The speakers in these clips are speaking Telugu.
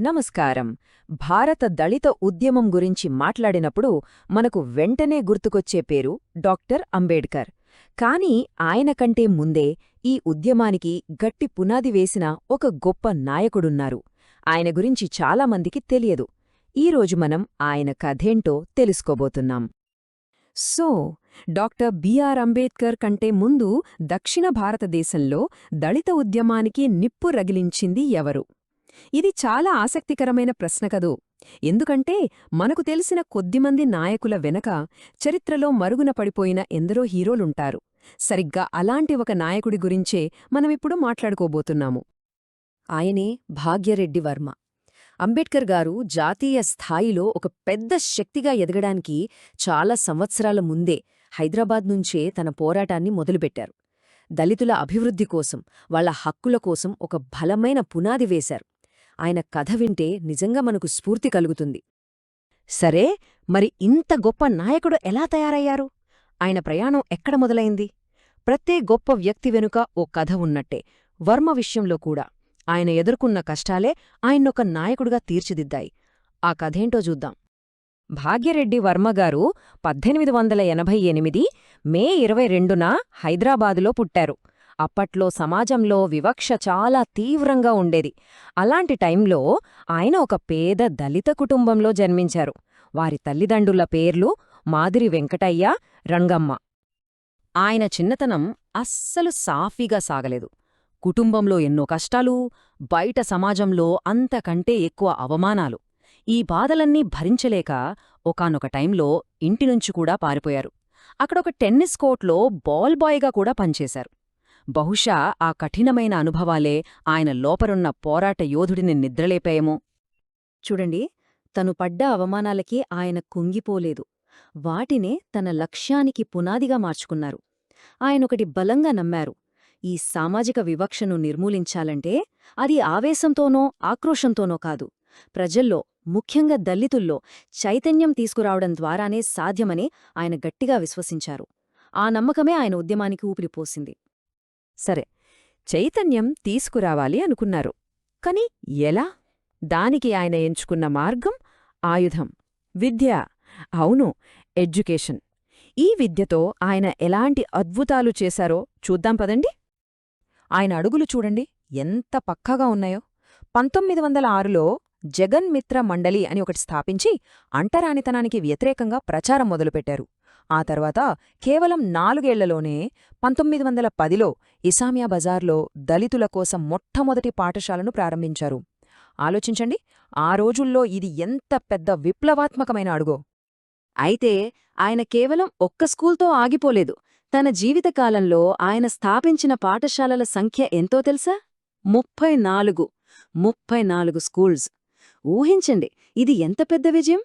నమస్కారం. భారత దళిత ఉద్యమం గురించి మాట్లాడినప్పుడు మనకు వెంటనే గుర్తుకొచ్చే పేరు డాక్టర్ అంబేడ్కర్. కాని ఆయన కంటే ముందే ఈ ఉద్యమానికి గట్టి పునాది వేసిన ఒక గొప్ప నాయకుడున్నారు. ఆయన గురించి చాలామందికి తెలియదు. ఈరోజు మనం ఆయన కథేంటో తెలుసుకోబోతున్నాం. సో డాక్టర్ బిఆర్ అంబేద్కర్ కంటే ముందు దక్షిణ భారతదేశంలో దళిత ఉద్యమానికి నిప్పు రగిలించింది ఎవరు? ఇది చాలా ఆసక్తికరమైన ప్రశ్న కదూ. ఎందుకంటే మనకు తెలిసిన కొద్దిమంది నాయకుల వెనక చరిత్రలో మరుగున పడిపోయిన ఎందరో హీరోలుంటారు. సరిగ్గా అలాంటి ఒక నాయకుడి గురించే మనమిప్పుడు మాట్లాడుకోబోతున్నాము. ఆయనే భాగ్యరెడ్డి వర్మ. అంబేడ్కర్ గారు జాతీయ స్థాయిలో ఒక పెద్ద శక్తిగా ఎదగడానికి చాలా సంవత్సరాల ముందే హైదరాబాద్ నుంచే తన పోరాటాన్ని మొదలుపెట్టారు. దళితుల అభివృద్ధి కోసం వాళ్ళ హక్కుల కోసం ఒక బలమైన పునాది వేశారు. ఆయన కథ వింటే నిజంగా మనకు స్ఫూర్తి కలుగుతుంది. సరే మరి ఇంత గొప్ప నాయకుడు ఎలా తయారయ్యారు? ఆయన ప్రయాణం ఎక్కడ మొదలైంది? ప్రత్తే గొప్ప వ్యక్తి వెనుక ఓ కథ ఉన్నట్టే. వర్మ విషయంలో కూడా. ఆయన ఎదుర్కొన్న కష్టాలే ఆయన్నొక నాయకుడుగా తీర్చిదిద్దాయి. ఆ కథేంటో చూద్దాం. భాగ్యరెడ్డి వర్మగారు పద్దెనిమిది వందల ఎనభై ఎనిమిది మే ఇరవై రెండున హైదరాబాదులో పుట్టారు. అప్పట్లో సమాజంలో వివక్ష చాలా తీవ్రంగా ఉండేది. అలాంటి టైంలో ఆయన ఒక పేద దళిత కుటుంబంలో జన్మించారు. వారి తల్లిదండ్రుల పేర్లు మాదిరి వెంకటయ్య రంగమ్మ. ఆయన చిన్నతనం అస్సలు సాఫీగా సాగలేదు. కుటుంబంలో ఎన్నో కష్టాలు బయట సమాజంలో అంతకంటే ఎక్కువ అవమానాలు. ఈ బాధలన్నీ భరించలేక ఒకానొక టైంలో ఇంటినుంచి కూడా పారిపోయారు. అక్కడొక టెన్నిస్ కోర్ట్లో బాల్ బాయ్గా కూడా పనిచేశారు. బహుశా ఆ కఠినమైన అనుభవాలే ఆయన లోపరున్న పోరాట యోధుడిని నిద్రలేపాయేమో. చూడండి తను పడ్డ అవమానాలకి ఆయన కుంగిపోలేదు. వాటినే తన లక్ష్యానికి పునాదిగా మార్చుకున్నారు. ఆయనొకటి బలంగా నమ్మారు. ఈ సామాజిక వివక్షను నిర్మూలించాలంటే అది ఆవేశంతోనో ఆక్రోశంతోనో కాదు. ప్రజల్లో ముఖ్యంగా దళితుల్లో చైతన్యం తీసుకురావడం ద్వారానే సాధ్యమని ఆయన గట్టిగా విశ్వసించారు. ఆ నమ్మకమే ఆయన ఉద్యమానికి ఊపిరిపోసింది సరే చైతన్యం తీసుకురావాలి అనుకున్నారు. కాని ఎలా? దానికి ఆయన ఎంచుకున్న మార్గం ఆయుధం. విద్య. అవును ఎడ్యుకేషన్. ఈ విద్యతో ఆయన ఎలాంటి అద్భుతాలు చేశారో చూద్దాం పదండి. ఆయన అడుగులు చూడండి ఎంత పక్కగా ఉన్నాయో. పంతొమ్మిది వందల ఆరులో జగన్మిత్ర మండలి అని ఒకటి స్థాపించి అంటరానితనానికి వ్యతిరేకంగా ప్రచారం మొదలుపెట్టారు. ఆ తర్వాత కేవలం నాలుగేళ్ళలోనే పంతొమ్మిది వందల పదిలో ఇసామియా బజార్లో దళితుల కోసం మొట్టమొదటి పాఠశాలను ప్రారంభించారు. ఆలోచించండి ఆ రోజుల్లో ఇది ఎంత పెద్ద విప్లవాత్మకమైన అడుగో. అయితే ఆయన కేవలం ఒక్క స్కూల్తో ఆగిపోలేదు. తన జీవితకాలంలో ఆయన స్థాపించిన పాఠశాలల సంఖ్య ఎంతో తెలుసా? ముప్పై నాలుగు. ముప్పై నాలుగు స్కూల్స్. ఊహించండి ఇది ఎంత పెద్ద విజయం?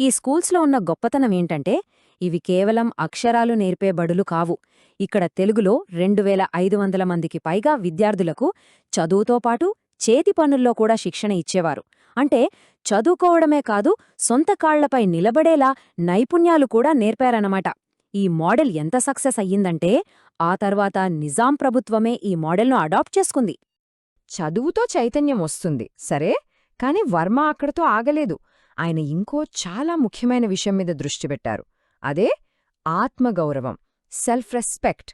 ఈ స్కూల్స్లో ఉన్న గొప్పతనం ఏంటంటే ఇవి కేవలం అక్షరాలు నేర్పే బడులు కావు. ఇక్కడ తెలుగులో రెండు వేల ఐదు వందల మందికి పైగా విద్యార్థులకు చదువుతో పాటు చేతి పనుల్లో కూడా శిక్షణ ఇచ్చేవారు. అంటే చదువుకోవడమే కాదు సొంత కాళ్ళపై నిలబడేలా నైపుణ్యాలు కూడా నేర్పారన్నమాట. ఈ మోడల్ ఎంత సక్సెస్ అయ్యిందంటే ఆ తర్వాత నిజాం ప్రభుత్వమే ఈ మోడల్ను అడాప్ట్ చేసుకుంది. చదువుతో చైతన్యం వస్తుంది సరే? కాని వర్మ అక్కడతో ఆగలేదు. ఆయన ఇంకో చాలా ముఖ్యమైన విషయం మీద దృష్టి పెట్టారు. అదే ఆత్మగౌరవం సెల్ఫ్ రెస్పెక్ట్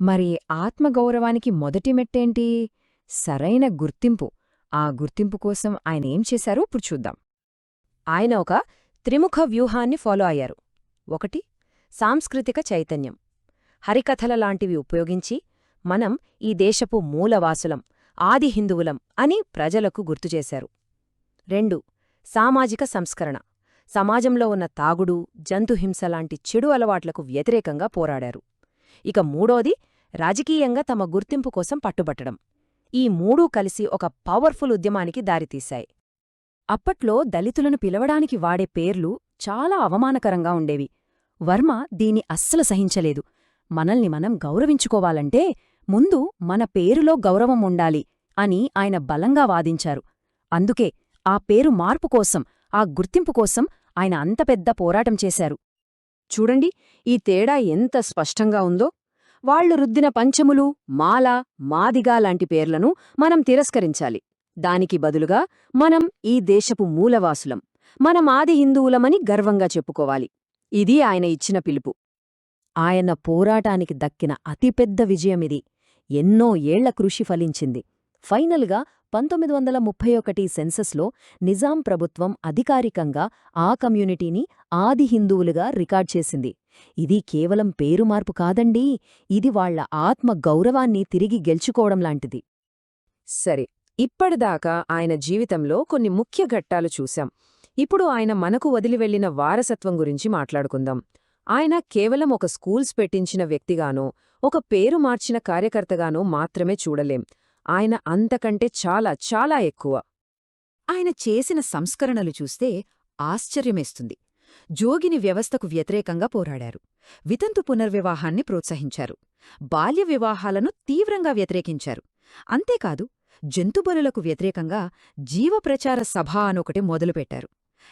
మరి ఆత్మగౌరవానికి మొదటి మెట్టేంటి? సరైన గుర్తింపు. ఆ గుర్తింపు కోసం ఆయన ఏం చేశారో ఇప్పుడు చూద్దాం. ఆయన ఒక త్రిముఖ వ్యూహాన్ని ఫాలో అయ్యారు. ఒకటి సాంస్కృతిక చైతన్యం. హరికథల లాంటివి ఉపయోగించి మనం ఈ దేశపు మూలవాసులం ఆది హిందువులం అని ప్రజలకు గుర్తుచేశారు రెండు సామాజిక సంస్కరణ. సమాజంలో ఉన్న తాగుడు జంతుహింస లాంటి చెడు అలవాట్లకు వ్యతిరేకంగా పోరాడారు. ఇక మూడోది రాజకీయంగా తమ గుర్తింపు కోసం పట్టుబట్టడం. ఈ మూడూ కలిసి ఒక పవర్ఫుల్ ఉద్యమానికి దారితీశాయి. అప్పట్లో దళితులను పిలవడానికి వాడే పేర్లు చాలా అవమానకరంగా ఉండేవి. వర్మ దీని అస్సలు సహించలేదు. మనల్ని మనం గౌరవించుకోవాలంటే ముందు మన పేరులో గౌరవం ఉండాలి అని ఆయన బలంగా వాదించారు. అందుకే ఆ పేరు మార్పు కోసం ఆ గుర్తింపు కోసం ఆయన అంత పెద్ద పోరాటం చేశారు. చూడండి ఈ తేడా ఎంత స్పష్టంగా ఉందో. వాళ్ళు రుద్దిన పంచములు మాల మాదిగా లాంటి పేర్లను మనం తిరస్కరించాలి. దానికి బదులుగా మనం ఈ దేశపు మూలవాసులం మనం ఆది హిందువులమని గర్వంగా చెప్పుకోవాలి. ఇది ఆయన ఇచ్చిన పిలుపు. ఆయన పోరాటానికి దక్కిన అతిపెద్ద విజయమిది. ఎన్నో ఏళ్ళ కృషి ఫలించింది. ఫైనల్గా పంతొమ్మిది వందల ముప్పై ఒకటి సెన్సస్లో నిజాం ప్రభుత్వం అధికారికంగా ఆ కమ్యూనిటీని ఆది హిందువులుగా రికార్డ్ చేసింది. ఇది కేవలం పేరు మార్పు కాదండీ ఇది వాళ్ళ ఆత్మ గౌరవాన్ని తిరిగి గెలుచుకోవడం లాంటిది. సరే ఇప్పటిదాకా ఆయన జీవితంలో కొన్ని ముఖ్య ఘట్టాలు చూశాం. ఇప్పుడు ఆయన మనకు వదిలివెళ్ళిన వారసత్వం గురించి మాట్లాడుకుందాం. ఆయన కేవలం ఒక స్కూల్స్ పెట్టించిన వ్యక్తిగానో ఒక పేరు మార్చిన కార్యకర్తగానో మాత్రమే చూడలేం. ఆయన అంతకంటే చాలా చాలా ఎక్కువ. ఆయన చేసిన సంస్కరణలు చూస్తే ఆశ్చర్యమేస్తుంది. జోగిని వ్యవస్థకు వ్యతిరేకంగా పోరాడారు. వితంతు పునర్వివాహాన్ని ప్రోత్సహించారు. బాల్య వివాహాలను తీవ్రంగా వ్యతిరేకించారు. అంతేకాదు జంతుబలులకు వ్యతిరేకంగా జీవప్రచార సభ అనొకటి మొదలుపెట్టారు.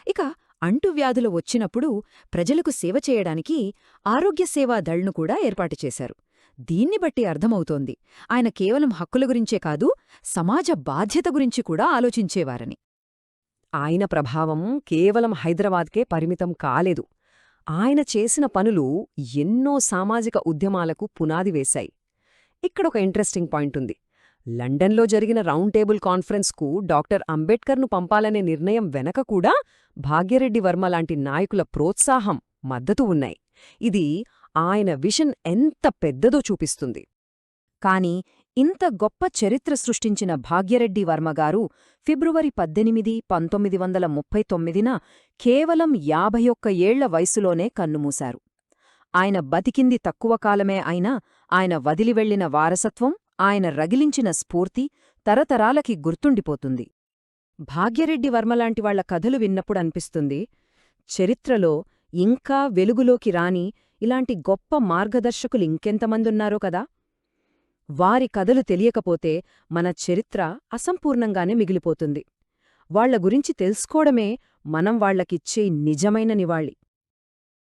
ఇక అంటువ్యాధులు వచ్చినప్పుడు ప్రజలకు సేవ చేయడానికి ఆరోగ్య సేవా దళ్ను కూడా ఏర్పాటు చేశారు. దీన్ని బట్టి అర్థమవుతోంది. ఆయన కేవలం హక్కుల గురించే కాదు సమాజ బాధ్యత గురించి కూడా ఆలోచించేవారని. ఆయన ప్రభావం కేవలం హైదరాబాద్కే పరిమితం కాలేదు. ఆయన చేసిన పనులు ఎన్నో సామాజిక ఉద్యమాలకు పునాది వేశాయి. ఇక్కడొక ఇంట్రెస్టింగ్ పాయింట్ ఉంది. లండన్లో జరిగిన రౌండ్ టేబుల్ కాన్ఫరెన్స్కు డాక్టర్ అంబేడ్కర్ను పంపాలనే నిర్ణయం వెనక కూడా భాగ్యరెడ్డి వర్మ లాంటి నాయకుల ప్రోత్సాహం మద్దతు ఉన్నాయి. ఇది ఆయన విషన్ ఎంత పెద్దదో చూపిస్తుంది. కాని ఇంత గొప్ప చరిత్ర సృష్టించిన భాగ్యరెడ్డి వర్మగారు ఫిబ్రవరి పద్దెనిమిది పంతొమ్మిది వందల ముప్పై తొమ్మిదిన కేవలం యాభై ఒక్క ఏళ్ళ వయసులోనే కన్నుమూశారు. ఆయన బతికింది తక్కువ కాలమే అయినా ఆయన వదిలివెళ్ళిన వారసత్వం ఆయన రగిలించిన స్ఫూర్తి తరతరాలకి గుర్తుండిపోతుంది. భాగ్యరెడ్డి వర్మలాంటి వాళ్ళ కథలు విన్నప్పుడు అనిపిస్తుంది చరిత్రలో ఇంకా వెలుగులోకి రాని ఇలాంటి గొప్ప మార్గదర్శకులు ఇంకెంతమందున్నారో కదా? వారి కథలు తెలియకపోతే మన చరిత్ర అసంపూర్ణంగానే మిగిలిపోతుంది. వాళ్ళ గురించి తెలుసుకోవడమే మనం వాళ్ళకిచ్చే నిజమైన నివాళి.